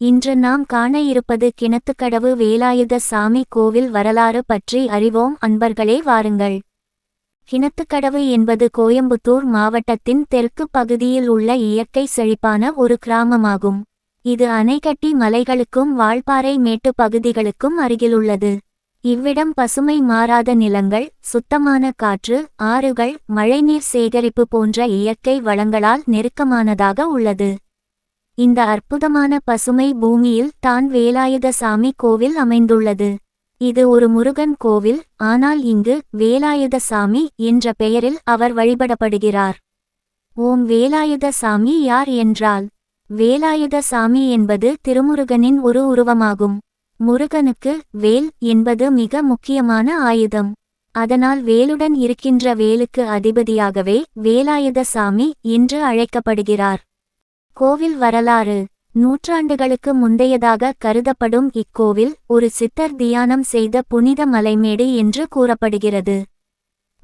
இன்று நாம் காண இருப்பது கிணத்துக்கடவு வேலாயுத சாமி கோவில் வரலாறு பற்றி அறிவோம். அன்பர்களே வாருங்கள். கிணத்துக்கடவு என்பது கோயம்புத்தூர் மாவட்டத்தின் தெற்கு பகுதியில் உள்ள இயற்கை செழிப்பான ஒரு கிராமமாகும். இது அணைக்கட்டி மலைகளுக்கும் வால்பாறை மேட்டு பகுதிகளுக்கும் அருகிலுள்ளது. இவ்விடம் பசுமை மாறாத நிலங்கள் சுத்தமான காற்று ஆறுகள் மழைநீர் சேகரிப்பு போன்ற இயற்கை வளங்களால் நெருக்கமானதாக உள்ளது. இந்த அற்புதமான பசுமை பூமியில் தான் வேலாயுத சாமி கோவில் அமைந்துள்ளது. இது ஒரு முருகன் கோவில் ஆனால் இங்கு வேலாயுத சாமி என்ற பெயரில் அவர் வழிபடப்படுகிறார். ஓம் வேலாயுத சாமி யார் என்றால் வேலாயுத சாமி என்பது திருமுருகனின் ஒரு உருவமாகும். முருகனுக்கு வேல் என்பது மிக முக்கியமான ஆயுதம். அதனால் வேலுடன் இருக்கின்ற வேலுக்கு அதிபதியாகவே வேலாயுத சாமி என்று அழைக்கப்படுகிறார். கோவில் வரலாறு நூற்றாண்டுகளுக்கு முந்தையதாக கருதப்படும் இக்கோவில் ஒரு சித்தர் தியானம் செய்த புனித மலைமேடு என்று கூறப்படுகிறது.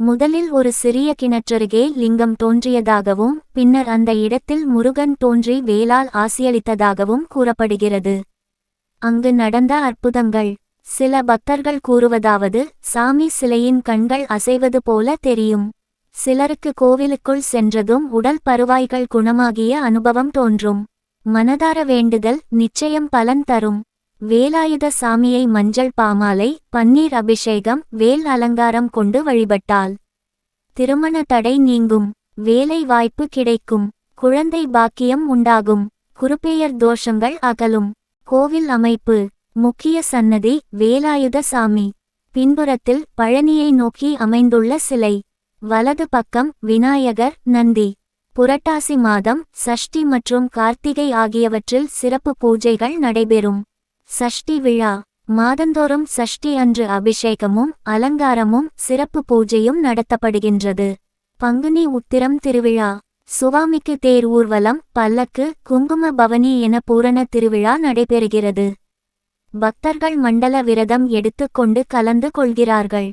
முதலில் ஒரு சிறிய கிணற்றருகே லிங்கம் தோன்றியதாகவும் பின்னர் அந்த இடத்தில் முருகன் தோன்றி வேளால் ஆசியளித்ததாகவும் கூறப்படுகிறது. அங்கு நடந்த அற்புதங்கள். சில பக்தர்கள் கூறுவதாவது சாமி சிலையின் கண்கள் அசைவது போல தெரியும். சிலருக்கு கோவிலுக்குள் சென்றதும் உடல் பருவாய்கள் குணமாகிய அனுபவம் தோன்றும். மனதார வேண்டுதல் நிச்சயம் பலன் தரும். வேலாயுத சாமியை மஞ்சள் பாமாலை பன்னீர் அபிஷேகம் வேல் அலங்காரம் கொண்டு வழிபட்டால் திருமண தடை நீங்கும். வேலை வாய்ப்பு கிடைக்கும். குழந்தை பாக்கியம் உண்டாகும். குறுப்பெயர் தோஷங்கள் அகலும். கோவில் அமைப்பு. முக்கிய சன்னதி வேலாயுத சாமி. பின்புறத்தில் பழனியை நோக்கி அமைந்துள்ள சிலை. வலது பக்கம் விநாயகர் நந்தி. புரட்டாசி மாதம் சஷ்டி மற்றும் கார்த்திகை ஆகியவற்றில் சிறப்பு பூஜைகள் நடைபெறும். சஷ்டி விழா. மாதந்தோறும் சஷ்டி அன்று அபிஷேகமும் அலங்காரமும் சிறப்பு பூஜையும் நடத்தப்படுகின்றது. பங்குனி உத்திரம் திருவிழா. சுவாமிக்கு தேர் ஊர்வலம் பல்லக்கு குங்கும பவனி என பூரண திருவிழா நடைபெறுகிறது. பக்தர்கள் மண்டல விரதம் எடுத்துக்கொண்டு கலந்து கொள்கிறார்கள்.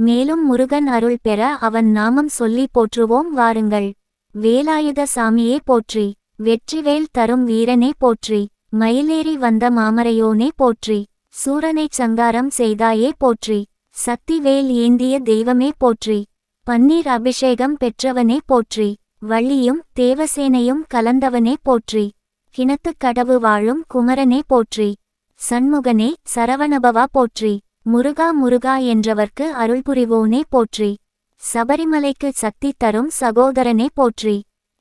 மேலும் முருகன் அருள் பெற அவன் நாமம் சொல்லி போற்றுவோம் வாருங்கள். வேலாயுத சாமியே போற்றி வெற்றிவேல் தரும் வீரனே போற்றி மயிலேறி வந்த மாமரையோனே போற்றி சூரனைச் சங்காரம் செய்தாயே போற்றி சக்திவேல் ஏந்திய தெய்வமே போற்றி பன்னீர் அபிஷேகம் பெற்றவனே போற்றி வள்ளியும் தேவசேனையும் கலந்தவனே போற்றி கிணத்துக் கடவு வாழும் குமரனே போற்றி சண்முகனே சரவணபவா போற்றி. முருகா முருகா என்றவர்க்கு அருள் புரிவோனே போற்றி. சபரிமலைக்கு சக்தி தரும் சகோதரனே போற்றி.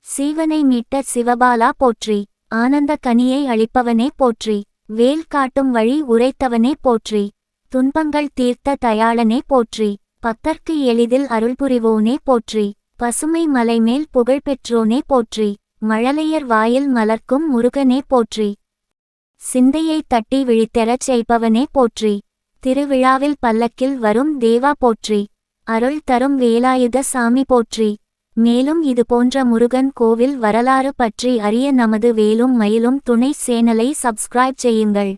சீவனை மீட்ட சிவபாலா போற்றி. ஆனந்த கனியை அளிப்பவனே போற்றி. வேல் காட்டும் வழி உரைத்தவனே போற்றி. துன்பங்கள் தீர்த்த தயாளனே போற்றி. பக்தர்க்கு எளிதில் அருள் புரிவோனே போற்றி. பசுமை மலைமேல் புகழ்பெற்றோனே போற்றி. மழலையர் வாயில் மலர்க்கும் முருகனே போற்றி. சிந்தையை தட்டி விழித்தெறச் செய்பவனே போற்றி. திருவிழாவில் பல்லக்கில் வரும் தேவா போற்றி. அருள் தரும் வேலாயுத சாமி போற்றி. மேலும் இது போன்ற முருகன் கோவில் வரலாறு பற்றி அறிய நமது வேலும் மயிலும் துணை சேனலை சப்ஸ்கிரைப் செய்யுங்கள்.